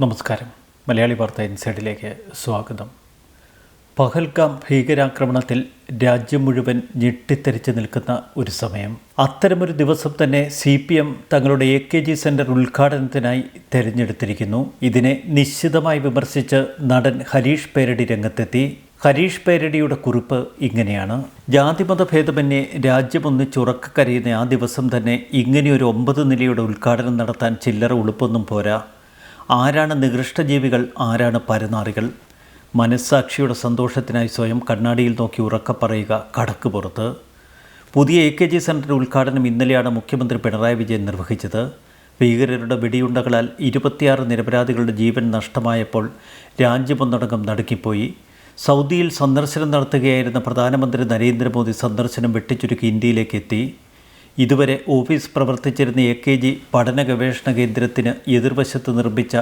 നമസ്കാരം. മലയാളി വാർത്ത ഇൻസൈഡിലേക്ക് സ്വാഗതം. പഹൽഗാം ഭീകരാക്രമണത്തിൽ രാജ്യം മുഴുവൻ ഞെട്ടിത്തെറിച്ച് നിൽക്കുന്ന ഒരു സമയം. അത്തരമൊരു ദിവസം തന്നെ സി പി എം തങ്ങളുടെ എ കെ ജി സെന്റർ ഉദ്ഘാടനത്തിനായി തെരഞ്ഞെടുത്തിരിക്കുന്നു. ഇതിനെ നിശ്ചിതമായി വിമർശിച്ച് നടൻ ഹരീഷ് പേരടി രംഗത്തെത്തി. ഹരീഷ് പേരടിയുടെ കുറിപ്പ് ഇങ്ങനെയാണ്. ജാതിമത ഭേദമന്യേ രാജ്യമൊന്നിച്ചുറക്കക്കരയുന്ന ആ ദിവസം തന്നെ ഇങ്ങനെയൊരു ഒമ്പത് നിലയുടെ ഉദ്ഘാടനം നടത്താൻ ചില്ലറ ഉളുപ്പൊന്നും പോരാ. ആരാണ് നികൃഷ്ടജീവികൾ ആരാണ് പരനാറികൾ? മനസ്സാക്ഷിയുടെ സന്തോഷത്തിനായി സ്വയം കണ്ണാടിയിൽ നോക്കി ഉറക്ക പറയുക കടക്ക് പുറത്ത്. പുതിയ എ കെ ജി സെന്റർ ഉദ്ഘാടനം ഇന്നലെയാണ് മുഖ്യമന്ത്രി പിണറായി വിജയൻ നിർവഹിച്ചത്. ഭീകരരുടെ വെടിയുണ്ടകളാൽ ഇരുപത്തിയാറ് നിരപരാധികളുടെ ജീവൻ നഷ്ടമായപ്പോൾ രാജ്യമൊന്നടങ്കം നടുക്കിപ്പോയി. സൗദിയിൽ സന്ദർശനം നടത്തുകയായിരുന്ന പ്രധാനമന്ത്രി നരേന്ദ്രമോദി സന്ദർശനം വെട്ടിച്ചുരുക്കി ഇന്ത്യയിലേക്ക് എത്തി. ഇതുവരെ ഓഫീസ് പ്രവർത്തിച്ചിരുന്ന എ കെ ജി പഠന ഗവേഷണ കേന്ദ്രത്തിന് എതിർവശത്ത് നിർമ്മിച്ച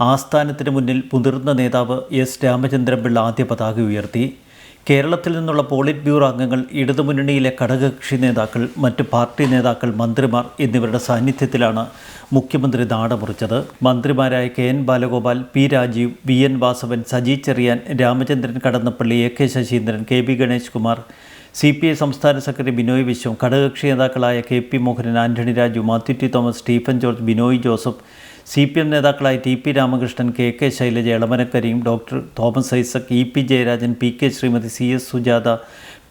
ആസ്ഥാനത്തിന് മുന്നിൽ മുതിർന്ന നേതാവ് എസ് രാമചന്ദ്രൻപിള്ള ആദ്യ പതാക ഉയർത്തി. കേരളത്തിൽ നിന്നുള്ള പോളിറ്റ് ബ്യൂറോ അംഗങ്ങൾ ഇടതുമുന്നണിയിലെ ഘടകകക്ഷി നേതാക്കൾ മറ്റ് പാർട്ടി നേതാക്കൾ മന്ത്രിമാർ എന്നിവരുടെ സാന്നിധ്യത്തിലാണ് മുഖ്യമന്ത്രി നാടമുറിച്ചത്. മന്ത്രിമാരായ K N Balagopal P Rajeev V N Vasavan Saji Cherian Ramachandran Kadannappally A K Saseendran K B Ganesh Kumar C P I സംസ്ഥാന സെക്രട്ടറി ബിനോയ് വിശ്വം ഘടകകക്ഷി നേതാക്കളായ K P Mohanan Antony Raju Mathew T Thomas Stephen George Binoy Joseph C P M നേതാക്കളായ T P Ramakrishnan K K Shailaja എളമനക്കരിയും doctor Thomas Isaac E P Jayarajan P K Sreemathi C S Sujatha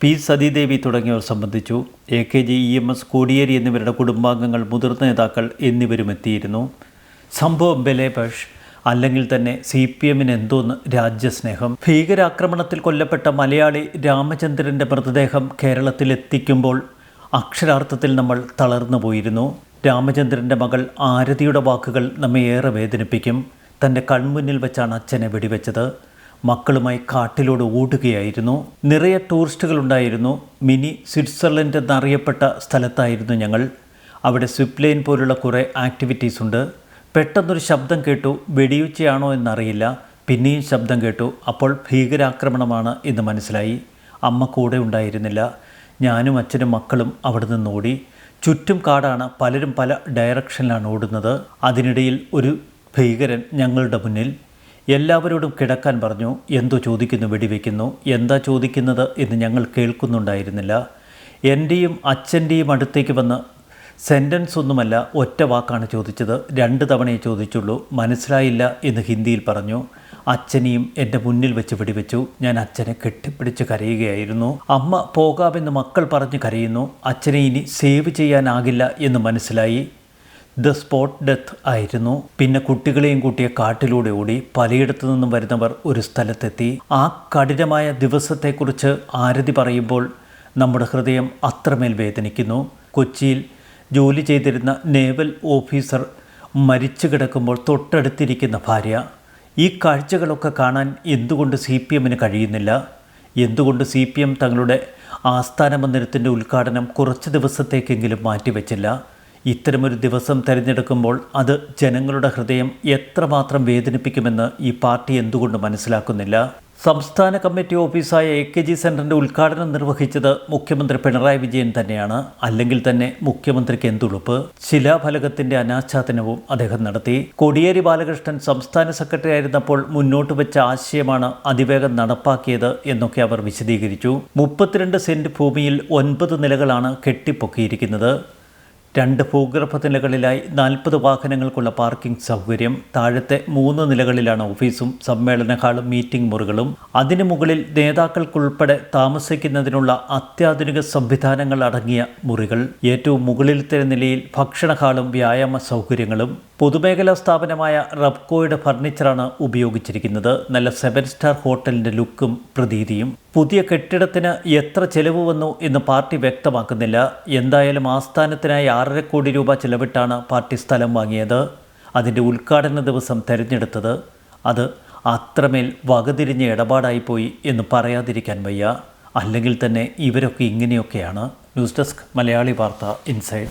P Sathidevi തുടങ്ങിയവർ സംബന്ധിച്ചു. A K G E M S Kodiyeri എന്നിവരുടെ കുടുംബാംഗങ്ങൾ മുതിർന്ന നേതാക്കൾ എന്നിവരും എത്തിയിരുന്നു സംഭവം ബലേപഷ് അല്ലെങ്കിൽ തന്നെ സി പി എമ്മിന് എന്തോന്ന് രാജ്യസ്നേഹം? ഭീകരാക്രമണത്തിൽ കൊല്ലപ്പെട്ട മലയാളി രാമചന്ദ്രന്റെ മൃതദേഹം കേരളത്തിലെത്തിക്കുമ്പോൾ അക്ഷരാർത്ഥത്തിൽ നമ്മൾ തളർന്നു പോയിരുന്നു. രാമചന്ദ്രന്റെ മകൾ ആരതിയുടെ വാക്കുകൾ നമ്മെ ഏറെ വേദനിപ്പിക്കും. തന്റെ കൺമുന്നിൽ വെച്ചാണ് അച്ഛനെ വെടിവെച്ചത്. മക്കളുമായി കാട്ടിലൂടെ ഓടുകയായിരുന്നു. നിറയെ ടൂറിസ്റ്റുകളുണ്ടായിരുന്നു മിനി സ്വിറ്റ്സർലൻഡ് എന്നറിയപ്പെട്ട സ്ഥലത്തായിരുന്നു ഞങ്ങൾ. അവിടെ സ്വിപ്ലൈൻ പോലുള്ള കുറേ ആക്ടിവിറ്റീസ് ഉണ്ട്. പെട്ടെന്നൊരു ശബ്ദം കേട്ടു വെടിയുച്ചയാണോ എന്നറിയില്ല. പിന്നെയും ശബ്ദം കേട്ടു. അപ്പോൾ ഭീകരാക്രമണമാണ് എന്ന് മനസ്സിലായി. അമ്മ കൂടെ ഉണ്ടായിരുന്നില്ല. ഞാനും അച്ഛനും മക്കളും അവിടെ നിന്ന് ഓടി. ചുറ്റും കാടാണ്. പലരും പല ഡയറക്ഷനിലാണ് ഓടുന്നത്. അതിനിടയിൽ ഒരു ഭീകരൻ ഞങ്ങളുടെ മുന്നിൽ എല്ലാവരോടും കിടക്കാൻ പറഞ്ഞു എന്തോ ചോദിക്കുന്നു വെടിവെക്കുന്നു. എന്താ ചോദിക്കുന്നത്? എന്ന് ഞങ്ങൾ കേൾക്കുന്നുണ്ടായിരുന്നില്ല. എന്റെയും അച്ഛന്റെയും അടുത്തേക്ക് വന്ന് സെന്റൻസ് ഒന്നുമല്ല ഒറ്റ വാക്കാണ് ചോദിച്ചത്. രണ്ട് തവണയേ ചോദിച്ചുള്ളൂ. മനസ്സിലായില്ല എന്ന് ഹിന്ദിയിൽ പറഞ്ഞു. അച്ഛനെയും എന്റെ മുന്നിൽ വെച്ച് പിടിവെച്ചു. ഞാൻ അച്ഛനെ കെട്ടിപ്പിടിച്ച് കരയുകയായിരുന്നു. അമ്മ പോകാമെന്ന് മക്കൾ പറഞ്ഞ് കരയുന്നു. അച്ഛനെ ഇനി സേവ് ചെയ്യാനാകില്ല എന്ന് മനസ്സിലായി. ദ സ്പോട്ട് ഡെത്ത് ആയിരുന്നു. പിന്നെ കുട്ടികളെയും കൂട്ടിയ കാട്ടിലൂടെ ഓടി പലയിടത്തു നിന്നും വരുന്നവർ ഒരു സ്ഥലത്തെത്തി. ആ കഠിനമായ ദിവസത്തെക്കുറിച്ച് ആരതി പറയുമ്പോൾ നമ്മുടെ ഹൃദയം അത്രമേൽ വേദനിക്കുന്നു. കൊച്ചിയിൽ ജോലി ചെയ്തിരുന്ന നേവൽ ഓഫീസർ മരിച്ചു കിടക്കുമ്പോൾ തൊട്ടടുത്തിരിക്കുന്ന ഭാര്യ ഈ കാഴ്ചകളൊക്കെ കാണാൻ എന്തുകൊണ്ട് സി പി എമ്മിന് കഴിയുന്നില്ല? എന്തുകൊണ്ട് സി പി എം തങ്ങളുടെ ആസ്ഥാന മന്ദിരത്തിന്റെ ഉദ്ഘാടനം കുറച്ച് ദിവസത്തേക്കെങ്കിലും മാറ്റിവെച്ചില്ല? ഇത്തരമൊരു ദിവസം തിരഞ്ഞെടുക്കുമ്പോൾ അത് ജനങ്ങളുടെ ഹൃദയം എത്രമാത്രം വേദനിപ്പിക്കുമെന്ന് ഈ പാർട്ടി എന്തുകൊണ്ട് മനസ്സിലാക്കുന്നില്ല? സംസ്ഥാന കമ്മിറ്റി ഓഫീസായ എ കെ ജി സെന്ററിന്റെ ഉദ്ഘാടനം നിർവഹിച്ചത് മുഖ്യമന്ത്രി പിണറായി വിജയൻ തന്നെയാണ്. അല്ലെങ്കിൽ തന്നെ മുഖ്യമന്ത്രിക്ക് എന്തുളുപ്പ്? ശിലാഫലകത്തിന്റെ അനാച്ഛാദനവും അദ്ദേഹം നടത്തി. കോടിയേരി ബാലകൃഷ്ണൻ സംസ്ഥാന സെക്രട്ടറി ആയിരുന്നപ്പോൾ മുന്നോട്ട് വെച്ച ആശയമാണ് അതിവേഗം നടപ്പാക്കിയത് എന്നൊക്കെ അവർ വിശദീകരിച്ചു. മുപ്പത്തിരണ്ട് സെന്റ് ഭൂമിയിൽ ഒൻപത് നിലകളാണ് കെട്ടിപ്പൊക്കിയിരിക്കുന്നത്. രണ്ട് ഭൂഗർഭ നിലകളിലായി നാൽപ്പത് വാഹനങ്ങൾക്കുള്ള പാർക്കിംഗ് സൗകര്യം. താഴത്തെ മൂന്ന് നിലകളിലാണ് ഓഫീസും സമ്മേളന ഹാളും മീറ്റിംഗ് മുറികളും. അതിനു മുകളിൽ നേതാക്കൾക്കുൾപ്പെടെ താമസിക്കുന്നതിനുള്ള അത്യാധുനിക സംവിധാനങ്ങൾ അടങ്ങിയ മുറികൾ. ഏറ്റവും മുകളിലത്തെ നിലയിൽ ഭക്ഷണ ഹാളും വ്യായാമ സൗകര്യങ്ങളും. പൊതുമേഖലാ സ്ഥാപനമായ റബ്കോയുടെ ഫർണിച്ചറാണ് ഉപയോഗിച്ചിരിക്കുന്നത്. നല്ല സെവൻ സ്റ്റാർ ഹോട്ടലിന്റെ ലുക്കും പ്രതീതിയും. പുതിയ കെട്ടിടത്തിന് എത്ര ചെലവ് വന്നു എന്ന് പാർട്ടി വ്യക്തമാക്കുന്നില്ല. എന്തായാലും ആസ്ഥാനത്തിനായി ആറര കോടി രൂപ ചെലവിട്ടാണ് പാർട്ടി സ്ഥലം വാങ്ങിയത്. അതിന്റെ ഉദ്ഘാടന ദിവസം തിരഞ്ഞെടുത്തത്. അത് അത്രമേൽ വകതിരിഞ്ഞ ഇടപാടായിപ്പോയി എന്ന് പറയാതിരിക്കാൻ വയ്യ. അല്ലെങ്കിൽ തന്നെ ഇവരൊക്കെ ഇങ്ങനെയൊക്കെയാണ്. ന്യൂസ് ഡെസ്ക് മലയാളി വാർത്ത ഇൻസൈഡ്.